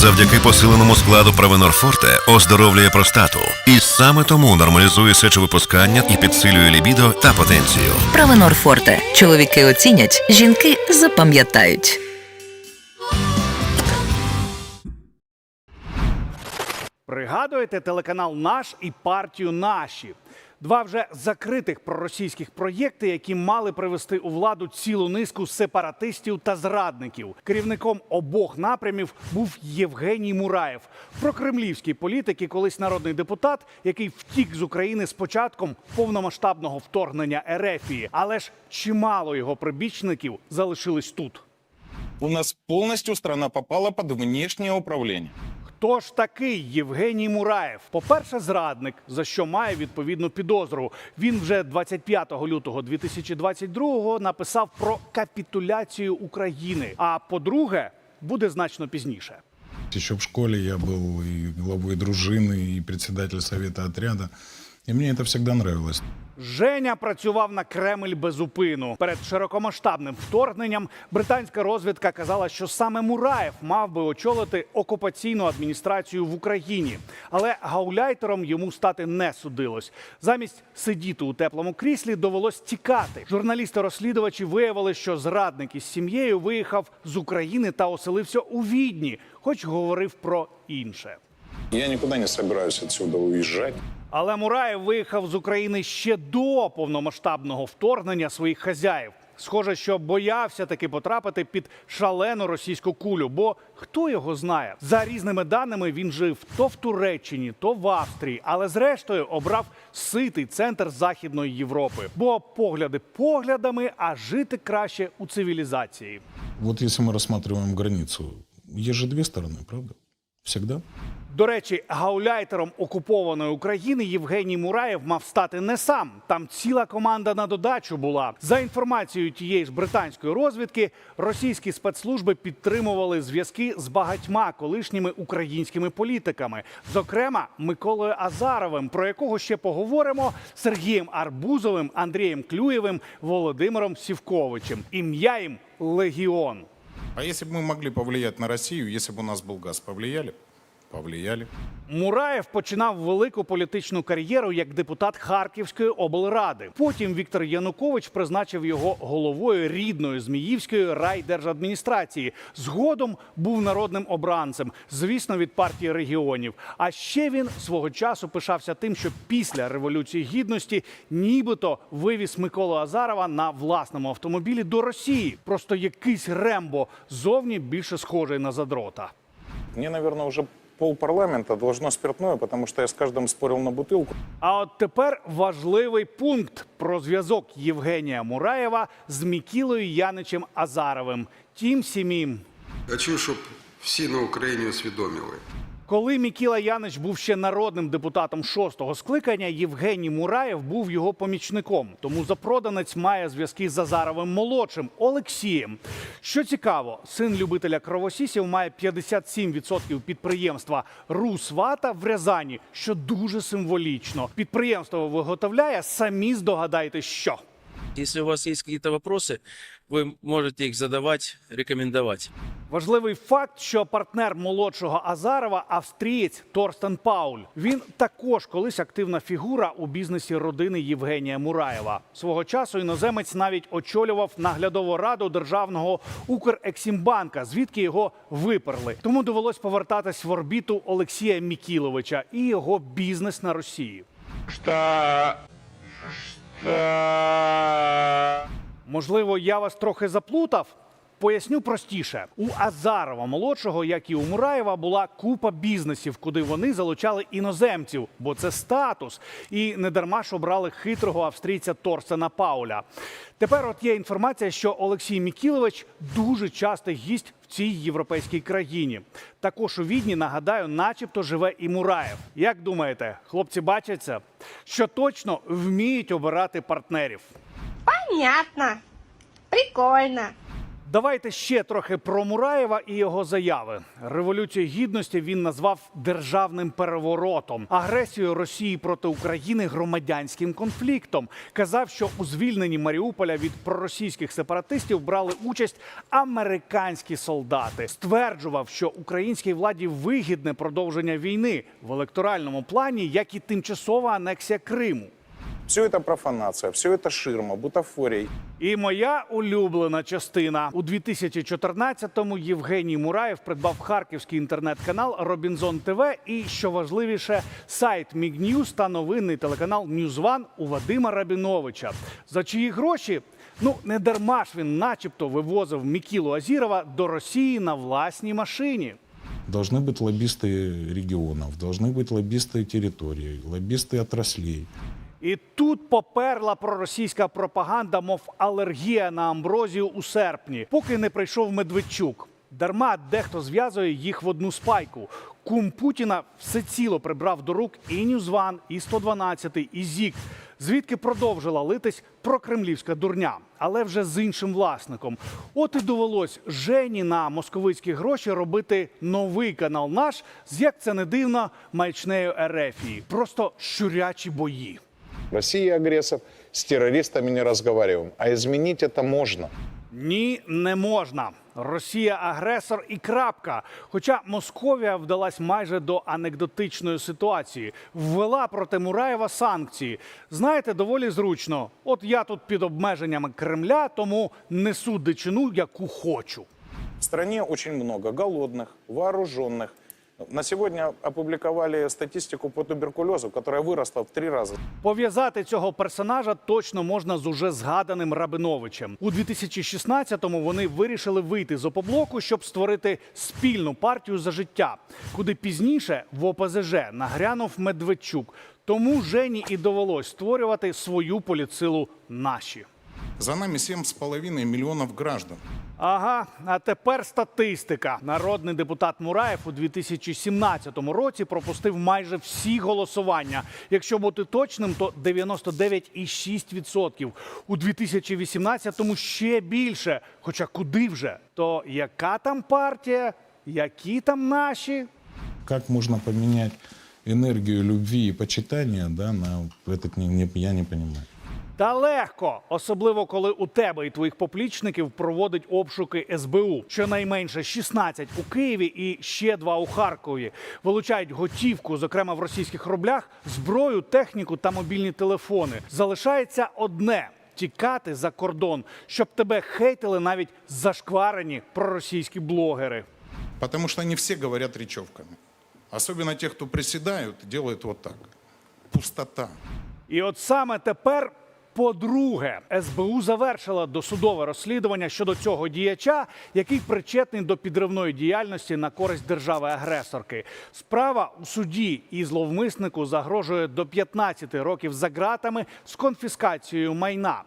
завдяки посиленому складу Провенор Форте оздоровлює простату. І саме тому нормалізує сечовипускання і підсилює лібідо та потенцію. Правонор Форте. Чоловіки оцінять, жінки запам'ятають. Пригадуєте телеканал Наш і партію Наші. Два вже закритих проросійських проєкти, які мали привести у владу цілу низку сепаратистів та зрадників. Керівником обох напрямів був Євгеній Мураєв, прокремлівський політик і колись народний депутат, який втік з України з початком повномасштабного вторгнення Ерефії. Але ж чимало його прибічників залишились тут. У нас полностью страна попала под внешнее управление. Хто ж такий Євгеній Мураєв? По-перше, зрадник, за що має відповідну підозру. Він вже 25 лютого 2022-го написав про капітуляцію України. А по-друге, буде значно пізніше. Ще в школі я був і главою дружини, і председатель совета отряда. И мне это всегда нравилось. Женя працював на Кремль без упину. Перед широкомасштабним вторгненням британська розвідка казала, що саме Мураєв мав би очолити окупаційну адміністрацію в Україні. Але гауляйтером йому стати не судилось. Замість сидіти у теплому кріслі довелось тікати. Журналісти-розслідувачі виявили, що зрадник із сім'єю виїхав з України та оселився у Відні, хоч говорив про інше. Я никуда не собираюсь отсюда уезжать. Але Мураєв виїхав з України ще до повномасштабного вторгнення своїх хазяїв. Схоже, що боявся таки потрапити під шалену російську кулю. Бо хто його знає? За різними даними він жив то в Туреччині, то в Австрії, але зрештою обрав ситий центр Західної Європи. Бо погляди поглядами, а жити краще у цивілізації. Вот если мы рассматриваем границу, есть же две стороны, правда? Всегда. До речі, гауляйтером окупованої України Євгеній Мураєв мав стати не сам. Там ціла команда на додачу була. За інформацією тієї ж британської розвідки, російські спецслужби підтримували зв'язки з багатьма колишніми українськими політиками, зокрема Миколою Азаровим, про якого ще поговоримо, Сергієм Арбузовим, Андрієм Клюєвим, Володимиром Сівковичем. Ім'я їм Легіон. А если бы мы могли повлиять на Россию, если бы у нас был газ, повлияли? Повлияли. Мураєв починав велику політичну кар'єру як депутат Харківської облради. Потім Віктор Янукович призначив його головою рідної Зміївської райдержадміністрації. Згодом був народним обранцем, звісно, від партії регіонів. А ще він свого часу пишався тим, що після революції гідності нібито вивіз Миколу Азарова на власному автомобілі до Росії. Просто якийсь рембо зовні більше схожий на задрота. Мне, наверное, уже полпарламента должно спиртное, потому что я с каждым спорил на бутылку. А от тепер важливий пункт про зв'язок Євгенія Мураєва з Мікілою Яничем Азаровим. Тім сімім. Хочу, щоб всі на Україні усвідомили. Коли Мікіла Янич був ще народним депутатом шостого скликання, Євгеній Мураєв був його помічником. Тому запроданець має зв'язки з Азаровим молодшим Олексієм. Що цікаво, син любителя кровосісів має 57% підприємства Русвата в Рязані, що дуже символічно. Підприємство виготовляє самі здогадайте, що. Если у вас есть какие-то вопросы, вы можете их задавать, рекомендовать. Важливий факт, що партнер молодшого Азарова австрієць Торстен Пауль. Він також колись активна фігура у бізнесі родини Євгенія Мураєва. Свого часу іноземець навіть очолював наглядову раду державного Укрексімбанка, звідки його виперли. Тому довелось повертатись в орбіту Олексія Мікіловича і його бізнес на Росії. Можливо, я вас трохи заплутав. Поясню простіше: у Азарова молодшого, як і у Мураєва, була купа бізнесів, куди вони залучали іноземців, бо це статус. І не дарма ж обрали хитрого австрійця Торсена Пауля. Тепер от є інформація, що Олексій Мікілович дуже часто гість в цій європейській країні. Також у Відні, нагадаю, начебто живе і Мураєв. Як думаєте, хлопці бачаться, що точно вміють обирати партнерів? Понятно. Прикольно. Давайте ще трохи про Мураєва і його заяви. Революцію гідності він назвав державним переворотом, агресією Росії проти України громадянським конфліктом. Казав, що у звільненні Маріуполя від проросійських сепаратистів брали участь американські солдати. Стверджував, що українській владі вигідне продовження війни в електоральному плані, як і тимчасова анексія Криму. Все это профанация, все это ширма, бутафория. І моя улюблена частина у 2014-му Євгеній Мураєв придбав харківський інтернет-канал Робінзон ТВ і, що важливіше, сайт Мігньюз та новинний телеканал Ньюзван у Вадима Рабіновича. За чиї гроші? Ну не дарма ж він, начебто, вивозив Мікілу Азірова до Росії на власній машині. Должны быть лоббисты регионов, должны быть лоббисты территорий, лоббисты отраслей. І тут поперла проросійська пропаганда, мов алергія на амброзію у серпні, поки не прийшов Медведчук. Дарма дехто зв'язує їх в одну спайку. Кум Путіна всеціло прибрав до рук і Ньюзван, і 112, і ЗІК, звідки продовжила литись прокремлівська дурня, але вже з іншим власником. От і довелось Жені на московицькі гроші робити новий канал наш з як це не дивно маячнею Ерефії. Просто щурячі бої. Россия агрессор, с террористами не разговариваем. А изменить это можно. Ні, не можна. Росія агресор і крапка. Хоча Московія вдалась майже до анекдотичної ситуації, ввела проти Мураєва санкції. Знаєте, доволі зручно. От я тут під обмеженнями Кремля, тому несу дичину, яку хочу. В стране очень много голодных, вооруженных. на сегодня опубликовали статистику по туберкулезу, которая выросла в три раза. Пов'язати цього персонажа точно можна з уже згаданим Рабиновичем. У 2016-му вони вирішили вийти з опоблоку, щоб створити спільну партію за життя, куди пізніше в ОПЗЖ нагрянув Медведчук. Тому Жені і довелось створювати свою політсилу наші. За нами 7,5 миллионов граждан. Ага, а тепер статистика. Народний депутат Мураєв у 2017 році пропустив майже всі голосування. Якщо бути точним, то 99,6%. У 2018-му ще більше. Хоча куди вже? То яка там партія? Які там наші? Как можно поменять энергию любви и почитания да, на этот не, не- я не понимаю. Та легко, особливо коли у тебе і твоїх поплічників проводить обшуки СБУ. Щонайменше 16 у Києві і ще два у Харкові. Вилучають готівку, зокрема в російських рублях, зброю, техніку та мобільні телефони. Залишається одне. Тікати за кордон, щоб тебе хейтили навіть зашкварені проросійські блогери. Потому что они все говорят речевками. Особенно те, кто приседают, делают вот так. Пустота. І от саме тепер. По-друге, СБУ завершила досудове розслідування щодо цього діяча, який причетний до підривної діяльності на користь держави-агресорки. Справа у суді і зловмиснику загрожує до 15 років за ґратами з конфіскацією майна.